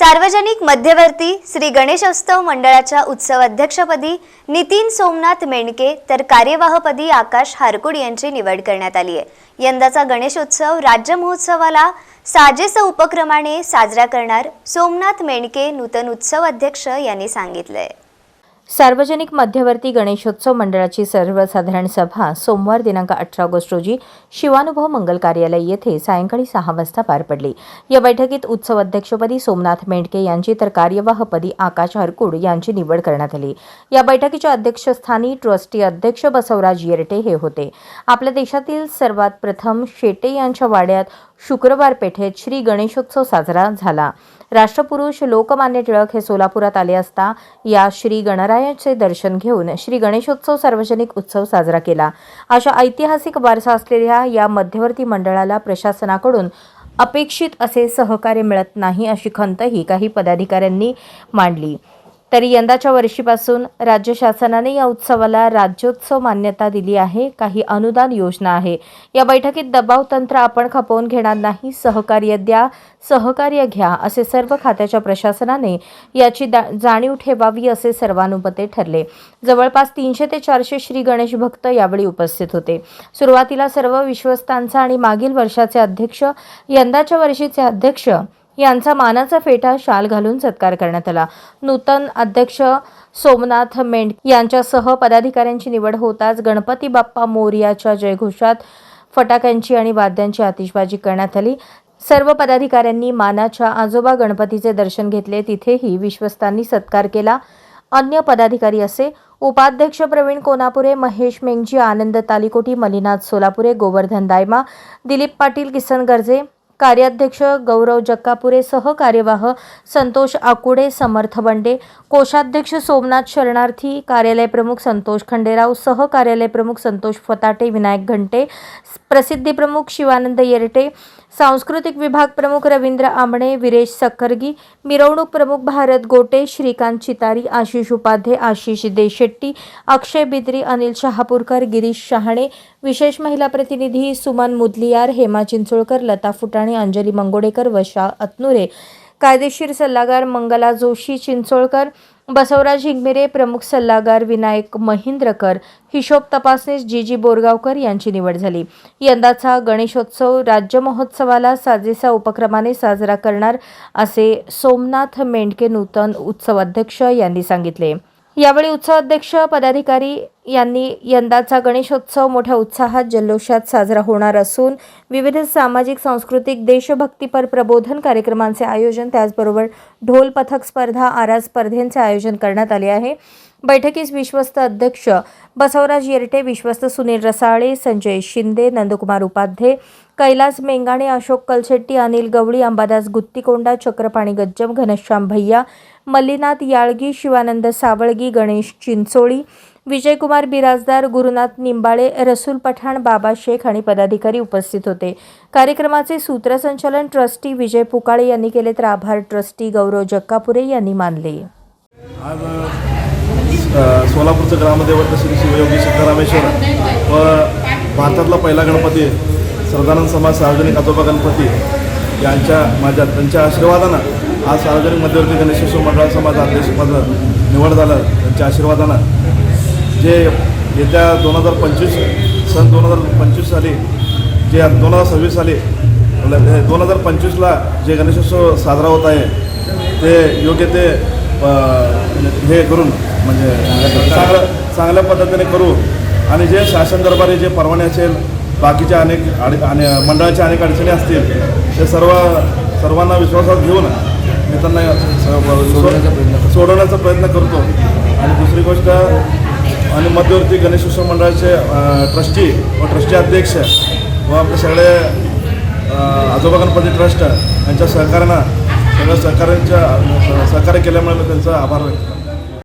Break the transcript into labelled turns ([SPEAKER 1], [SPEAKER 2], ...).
[SPEAKER 1] सार्वजनिक मध्यवर्ती श्री गणेशोत्सव मंडळाच्या उत्सव अध्यक्षपदी नितीन सोमनाथ मेंडके तर कार्यवाहपदी आकाश हारकुड यांची निवड करण्यात आली आहे. यंदाचा गणेशोत्सव राज्य महोत्सवाला साजेस उपक्रमाने साजरा करणार सोमनाथ मेंडके नूतन उत्सव अध्यक्ष यांनी सांगितलंय.
[SPEAKER 2] सार्वजनिक मध्यवर्ती गणेशोत्सव मंडळाची सर्वसाधारण सभा सोमवार दिनांक अठरा ऑगस्ट रोजी शिवानुभव मंगल कार्यालय येथे सायंकाळी सहा वाजता पार पडली. या बैठकीत उत्सव अध्यक्षपदी सोमनाथ मेंढके यांची तर कार्यवाहपदी आकाश हरकुड यांची निवड करण्यात आली. या बैठकीच्या अध्यक्षस्थानी ट्रस्टी अध्यक्ष बसवराज येरटे हे होते. आपल्या देशातील सर्वात प्रथम शेटे यांच्या वाड्यात शुक्रवार पेठेत श्री गणेशोत्सव साजरा झाला. राष्ट्रपुरुष लोकमान्य टिळक हे सोलापुरात आले असता या श्री गणरायाचे दर्शन घेऊन श्री गणेशोत्सव सार्वजनिक उत्सव साजरा केला. अशा ऐतिहासिक वारसा असलेल्या या मध्यवर्ती मंडळाला प्रशासनाकडून अपेक्षित असे सहकार्य मिळत नाही अशी खंतही काही पदाधिकाऱ्यांनी मांडली. तरी यंदाच्या वर्षीपासून राज्य शासनाने या उत्सवाला राज्योत्सव मान्यता दिली आहे. काही अनुदान योजना आहे. या बैठकीत दबाव तंत्र आपण खपवून घेणार नाही. सहकार्य द्या सहकार्य घ्या असे सर्व खात्याच्या प्रशासनाने याची दा जाणीव ठेवावी असे सर्वानुमते ठरले. जवळपास तीनशे ते चारशे श्री गणेश भक्त यावेळी उपस्थित होते. सुरुवातीला सर्व विश्वस्तांचा आणि मागील वर्षाचे अध्यक्ष यंदाच्या वर्षीचे अध्यक्ष यांचा मानाचा फेटा शाल घालून सत्कार करण्यात आला. नूतन अध्यक्ष सोमनाथ मेंढ यांच्यासह पदाधिकाऱ्यांची निवड होताच गणपती बाप्पा मोर्याच्या जयघोषात फटाक्यांची आणि वाद्यांची आतिषबाजी करण्यात आली. सर्व पदाधिकाऱ्यांनी मानाच्या आजोबा गणपतीचे दर्शन घेतले. तिथेही विश्वस्तांनी सत्कार केला. अन्य पदाधिकारी असे उपाध्यक्ष प्रवीण कोनापुरे महेश मेंगजी आनंद तालिकोटी मलिनाथ सोलापुरे गोवर्धन दायमा दिलीप पाटील किसन गर्जे कार्याध्यक्ष गौरव जक्कापुरे सहकार्यवाह संतोष आकुडे समर्थ बंडे कोषाध्यक्ष सोमनाथ शरणार्थी कार्यालय प्रमुख संतोष खंडेराव सहकार्यालय प्रमुख संतोष फताटे विनायक घंटे प्रसिद्धी प्रमुख शिवानंद येरटे सांस्कृतिक विभाग प्रमुख रवींद्र आंबणे विरेश सक्करगी मिरवणूक प्रमुख भारत गोटे श्रीकांत चितारी आशिष उपाध्ये आशिष देशेट्टी अक्षय बिद्री अनिल शहापूरकर गिरीश शहाणे विशेष महिला प्रतिनिधी सुमन मुदलियार हेमा चिंचोळकर लता फुटाणे अंजली मंगोडेकर वशा अतनुरे कायदेशीर सल्लागार मंगला जोशी चिंचोळकर बसवराज हिंगमिरे प्रमुख सल्लागार विनायक महिंद्रकर हिशोब तपासनीस जी जी बोरगावकर यांची निवड झाली. यंदाचा गणेशोत्सव राज्य महोत्सवाला साजेसा उपक्रमाने साजरा करणार असे सोमनाथ मेंढके नूतन उत्सवाध्यक्ष यांनी सांगितले. यावेळी उत्सवाध्यक्ष पदाधिकारी यांनी यंदाचा गणेशोत्सव मोठ्या उत्साहात जल्लोषात साजरा होणार असून विविध सामाजिक सांस्कृतिक देशभक्तीपर प्रबोधन कार्यक्रमांचे आयोजन त्याचबरोबर ढोल पथक स्पर्धा आरा स्पर्धेंचे आयोजन करण्यात आले आहे. बैठकीस विश्वस्त अध्यक्ष बसवराज येरटे विश्वस्त सुनील रसाळे संजय शिंदे नंदकुमार उपाध्ये कैलास मेंगाणे अशोक कलशेट्टी अनिल गवळी अंबादास गुत्तीकोंडा चक्रपाणी गज्जम घनश्याम भैया मल्लीनाथ याळगी शिवानंद सावळगी गणेश चिंचोळी विजयकुमार बिराजदार गुरुनाथ निंबाळे रसूल पठाण बाबा शेख आणि पदाधिकारी उपस्थित होते. कार्यक्रमाचे सूत्रसंचालन ट्रस्टी विजय पुकाळे यांनी केले तर आभार ट्रस्टी गौरव जक्कापुरे यांनी मानले.
[SPEAKER 3] आज सोलापूरचं ग्रामदेवत श्री शिवयोगी सिद्धरामेश्वर व भारतातला पहिला गणपती सर्वानंद समाज सार्वजनिक आजोबा गणपती यांच्या माझ्या त्यांच्या आशीर्वादानं आज सार्वजनिक मध्यवर्ती गणेशोत्सव मंडळ समाज अध्यक्षपद निवड झालं. त्यांच्या आशीर्वादानं जे येत्या दोन हजार पंचवीस सन दोन हजार पंचवीस साली जे दोन हजार सव्वीस साली दोन हजार पंचवीसला जे गणेशोत्सव साजरा होत आहे ते योग्य ते हे करून म्हणजे चांगलं चांगल्या पद्धतीने करू. आणि जे शासन दरबारी जे परवाने असेल बाकीच्या अनेक आणि मंडळाच्या अनेक अडचणी असतील ते सर्व सर्वांना विश्वासात घेऊन मी त्यांना सोडवण्याचा प्रयत्न करतो. आणि दुसरी गोष्ट आणि मध्यवर्ती गणेश उत्सव मंडळाचे ट्रस्टी व ट्रस्टी अध्यक्ष व आपले सगळे आजोबा गणपती ट्रस्ट यांच्या सहकार्यानं सगळ्या सहकार्यांच्या सहकार्य केल्यामुळे मी त्यांचा आभार व्यक्त करतो.